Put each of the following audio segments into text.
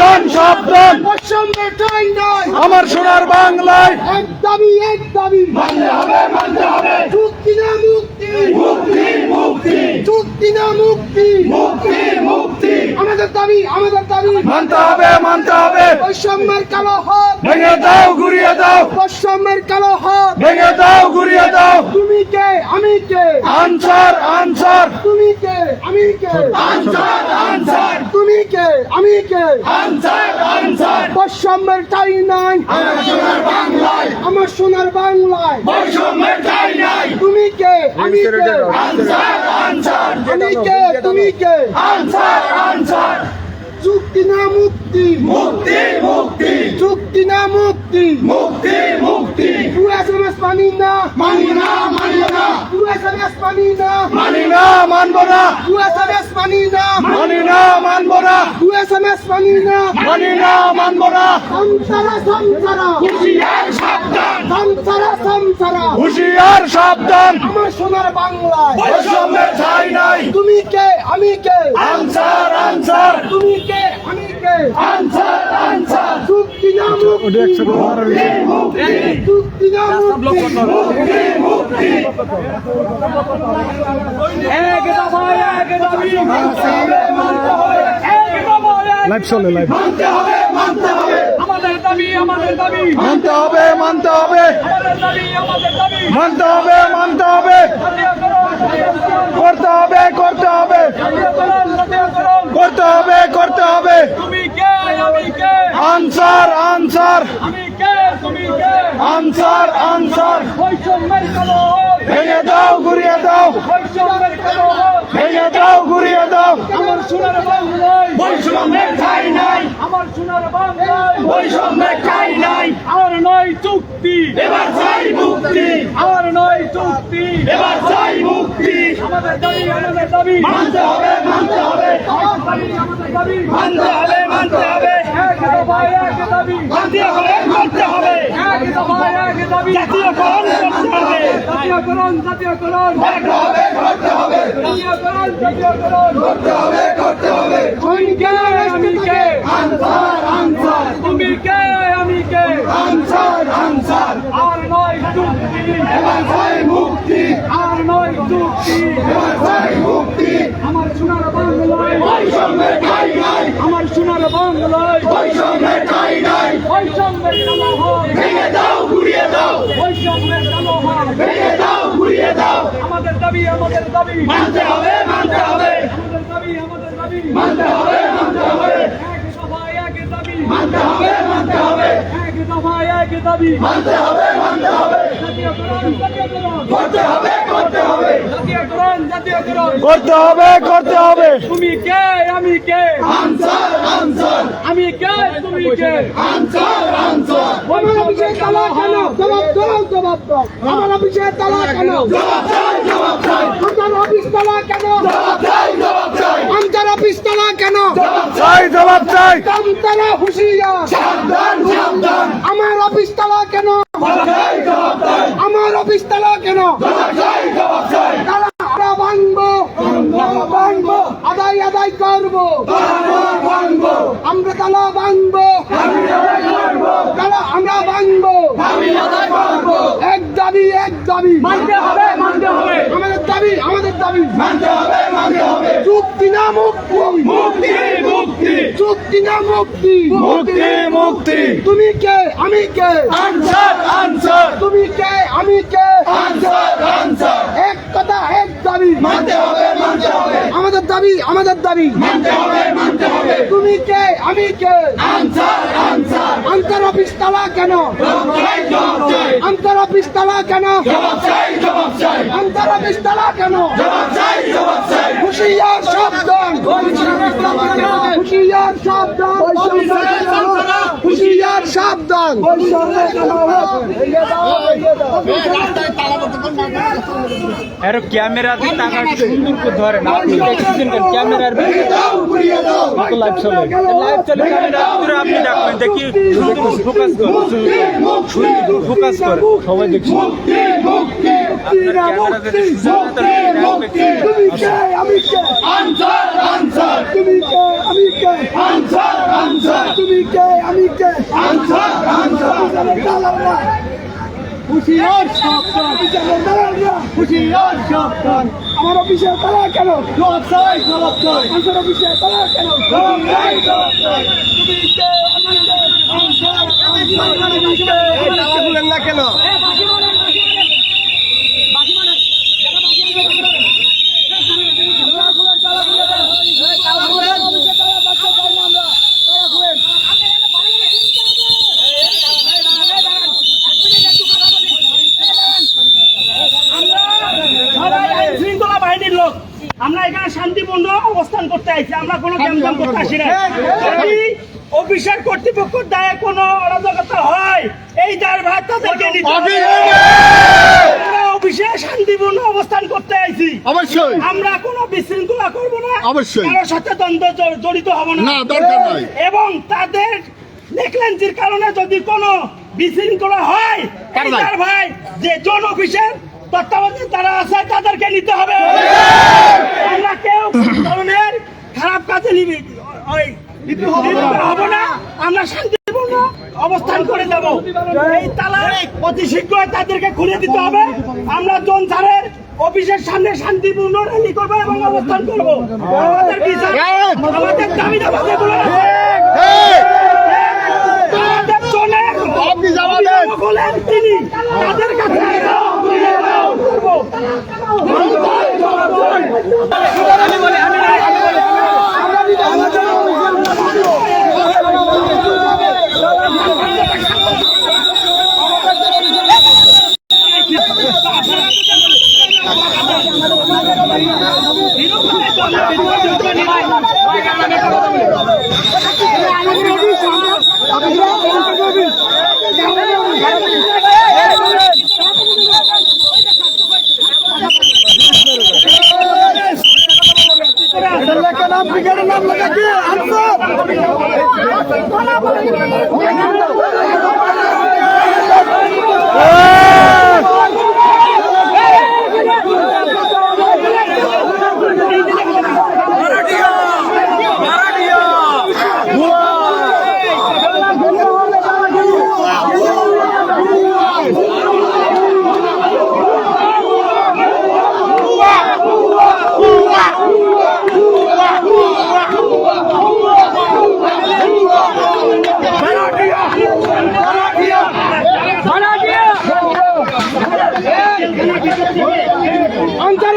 সাবধান সাবধান। বৈষম্যের ঠাঁই নয়। আমার সোনার বাংলায়। এক দাবি এক দাবি মানতে হবে মানতে হবে। চুক্তি না মুক্তি। মুক্তি মুক্তি। চুক্তি না মুক্তি। মুক্তি মুক্তি। আমাদের দাবি আমাদের দাবি মানতে হবে মানতে হবে। বৈষম্যের কালো হাত ভেঙে দাও ঘুরিয়ে দাও। বৈষম্যের কালো হাত ভেঙে দাও ঘুরিয়ে দাও। তুমি কে? আমি কে? আনসার আনসার। তুমি কে? আমি কে? আনসার আনসার। তুমি কে? আমি কে? আনসার আনসার। বৈষম্যের ঠাঁই নাই। আমার সোনার বাংলায়। আমার সোনার বাংলায়। বৈষম্যের ঠাঁই নাই। তুমি কে? আমি কে? আনসার আনসার। আমি কে? তুমি কে? আনসার আনসার। চুক্তি না মুক্তি। মুক্তি মুক্তি। চুক্তি না মুক্তি। মুক্তি মুক্তি। পুরা সমাজ মানি না। মানি না মানি না। পুরা সমাজ মানি না। মানি না মানব না। পুরা সমাজ মানি না। মানি না মানব না। পুরা সমাজ মানি না। মানি না মানবো না। সংসারা সংসারা। হুশিয়ার সাবধান। সংসারা সংসারা। হুশিয়ার সাবধান। আমার সোনার বাংলায়। বৈষম্যের ঠাঁই নাই। তুমি কে? আমি কে? আনসার আনসার। তুমি কে? আমি কে? আনসার আনসার। চুক্তি না মুক্তি। চুক্তি না মুক্তি। লাইভ চলে লাইভ মানতে হবে মানতে হবে। আমাদের দাবি আমাদের দাবি। মানতে হবে মানতে হবে। আমাদের দাবি আমাদের দাবি। মানতে হবে মানতে হবে। করতে হবে করতে হবে। করতে হবে করতে হবে। তুমি কে? আমি কে? আনসার আনসার। আমি কে? তুমি কে? আনসার আনসার। বৈষম্যের কালো হাত, ভেঙে দাও ঘুরিয়ে দাও। ভেঙে দাও ঘুরিয়ে দাও। আমার সোনার বাংলায় বৈষম্যের ঠাই নাই। আমার সোনার বাংলায় বৈষম্যের ঠাই নাই। আর নয় চুক্তি। এবার চাই মুক্তি। আর নয় চুক্তি। এবার চাই মুক্তি। আমাদের দাবি আমাদের দাবি। মানতে হবে মানতে হবে। আমাদের দাবি মানতে হবে মানতে হবে। এক দাবি। মানতে হবে এক দফায় এক দাবি জাতীয়করণ করতে হবে। জাতীয়করণ জাতীয়করণ। করতে হবে করতে হবে। জাতীয়করণ জাতীয়করণ। করতে হবে করতে হবে। কোন কে আমি কে আনসার আনসার তুমি কে আমি কে আনসার আনসার আর নয় চুক্তি এবার চাই মুক্তি আর নয় চুক্তি এবার চাই মুক্তি আমার সোনার বাংলায় বৈষম্যের ঠাই নাই আমার সোনার বাংলায় বৈষম্যের ঠাই নাই বৈষম্যের হাত ভেঙে দাও ঘুরিয়ে দাও। বৈষম্যের হাত ভেঙে দাও ঘুরিয়ে দাও। আমাদের দাবি আমাদের দাবি। মানতে হবে মানতে হবে। আমাদের দাবি আমাদের দাবি। মানতে হবে মানতে হবে। এক দফায় এক দাবি। মানতে হবে মানতে হবে। এক দফায় এক দাবি। মানতে হবে মানতে হবে। জাতীয়করণ জাতীয়করণ। করতে হবে করতে হবে। জাতীয়করণ জাতীয়করণ। করতে হবে করতে হবে। তুমি কে আমি কে? আনসার আনসার আমি কে তুমি কে আনসার আনসার আমার অফিসে তালা কেন? জবাব দাও জবাব দাও। আমার অফিসে তালা কেন? জবাব চাই আমার অফিস তালা কেন? আমার অফিস তালা কেন? চাই জবাব চাই হুশিয়ার। আমার অফিস তালা আমার অফিস তালা ভাঙবো। ভাঙবো। আদায় আদায় করব। আমরা তালা ভাঙবো আমি আদায় করব তালা আমরা ভাঙবো আমি আদায় করব এক দাবি এক দাবি। মানতে হবে। দাবি মানতে হবে মানতে হবে। চুক্তি না মুক্তি। মুক্তি মুক্তি। চুক্তি না মুক্তি। মুক্তি মুক্তি। তুমি কে? আমি কে? আনসার আনসার তুমি কে? আমি কে? আনসার আনসার এক কথা এক দাবি। মানতে হবে মানতে হবে। আমাদের দাবি আমাদের দাবি। মানতে হবে মানতে হবে। তুমি কে? আমি কে? আনসার আনসার আন্তর অফিস তালা কেন? আন্তর অফিস তালা কেন? জবাব অফিস তালা কেন? জবাব চাই জবাব চাই। হুশিয়ার সাবধান হুশিয়ার সাবধান। হুশিয়ার সাবধান। এর ক্যামেরা দিয়ে টাকা সুন্দর করে ধরে না? আপনি দেখছেন কেন? ক্যামেরার দাও ঘুরিয়ে দাও। মতো লাইভ চলে? লাইভ চলে ক্যামেরা ভিতরে আপনি ডাকবেন দেখি ফোকাস কর ফোকাস কর সবাই দেখছি। মুক্তি মুক্তি আপনার ক্যামেরা যদি সুন্দর মুক্তি মুক্তি কে? আমি কে? আনসার আনসার তুমি কে? আমি কে? আনসার আনসার। তুমি কে? আমি কে? আনসার আনসার। হুশিয়ার সাবধান বিচারের হুশিয়ার সাবধান আমার অফিসে তারা কেন? জবাব চাই জবাব চাই। আনসার অফিসে তারা কেন? জবাব চাই জবাব চাই। তুমি কে? আমি কে? আনসার কে না সবাই আইন শৃঙ্খলা বাহিনীর লোক আমরা এখানে শান্তিপূর্ণ অবস্থান করতে আইছি আমরা কোনো করতে আসি না অফিসার কর্তৃপক্ষের দায়ে কোনো অরাজকতা হয় এই দায়ের ভার তাদেরকে নিতে হবে। অফিসে শান্তিপূর্ণ অবস্থান করতে আইছি অবশ্যই আমরা কোনো বিশৃঙ্খলা করব না অবশ্যই। কারোর সাথে দ্বন্দ্ব জড়িত হব না না, দরকার নাই। এবং তাদের নেকলেন্সির কারণে যদি কোনো বিশৃঙ্খলা হয়? তার ভাই যে জন অফিসের তত্ত্বাবধানে তারা আছে তাদেরকে নিতে হবে আমরা কেউ ধরনের খারাপ কাজে নিবি। ওই না। আমরা শান্তিপূর্ণ অবস্থান করে যাব। এই তালা অতি শীঘ্রই তাদেরকে খুলে দিতে হবে। আমরা জন স্যারের অফিসের সামনে শান্তিপূর্ণ র্যালি করব এবং অবস্থান করব। আমাদের বিচার আমাদের দাবি দাবা যেগুলো আমাদের জনের তিনি। তাদের কাছে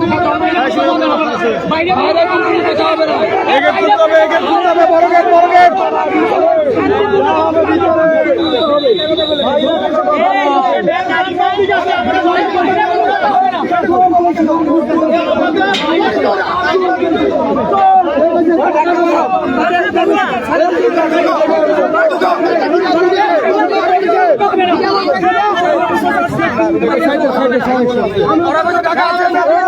জবাব চাই আনসার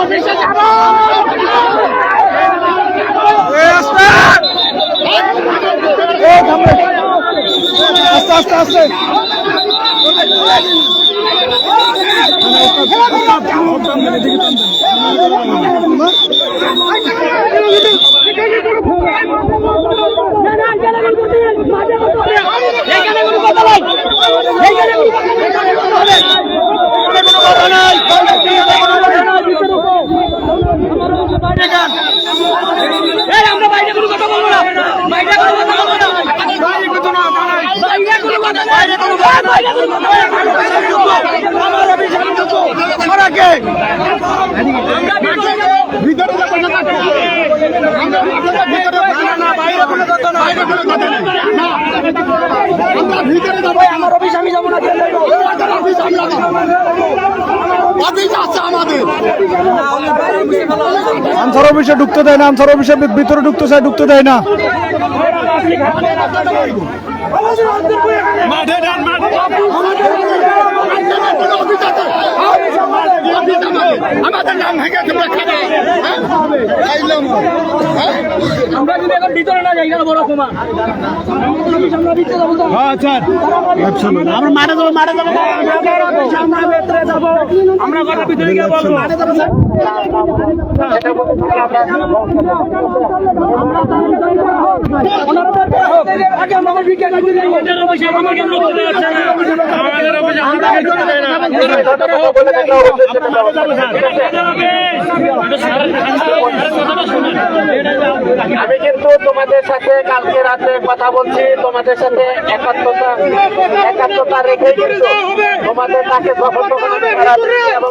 অফিস তারা কেন জবাব চাই জবাব চাই এগে তুলতে হবে এগে তুলতে হবে বড় গেট বড় গেট আস্তে আস্তে আস্তে এখানে কোনো কথা নাই অফিস আনসার অফিসে ঢুকতে দেয় না আনসার অফিসের ভিতরে ঢুকতে চায় ঢুকতে দেয় না। আমাদের নাম ভেঙে তোমরা খাবে আমরা যদি এখন ভিতরে না যাই এটা বড় হ্যাঁ আমরা মারা যাব মারা যাব আমরা ভেতরে যাব আমরা ভিতরে গিয়ে বলব আমি কিন্তু তোমাদের সাথে কালকে রাতে কথা বলছি তোমাদের সাথে একাত্মতা একাত্মতা রেখে কিন্তু তোমাদের তাকে করতে এবং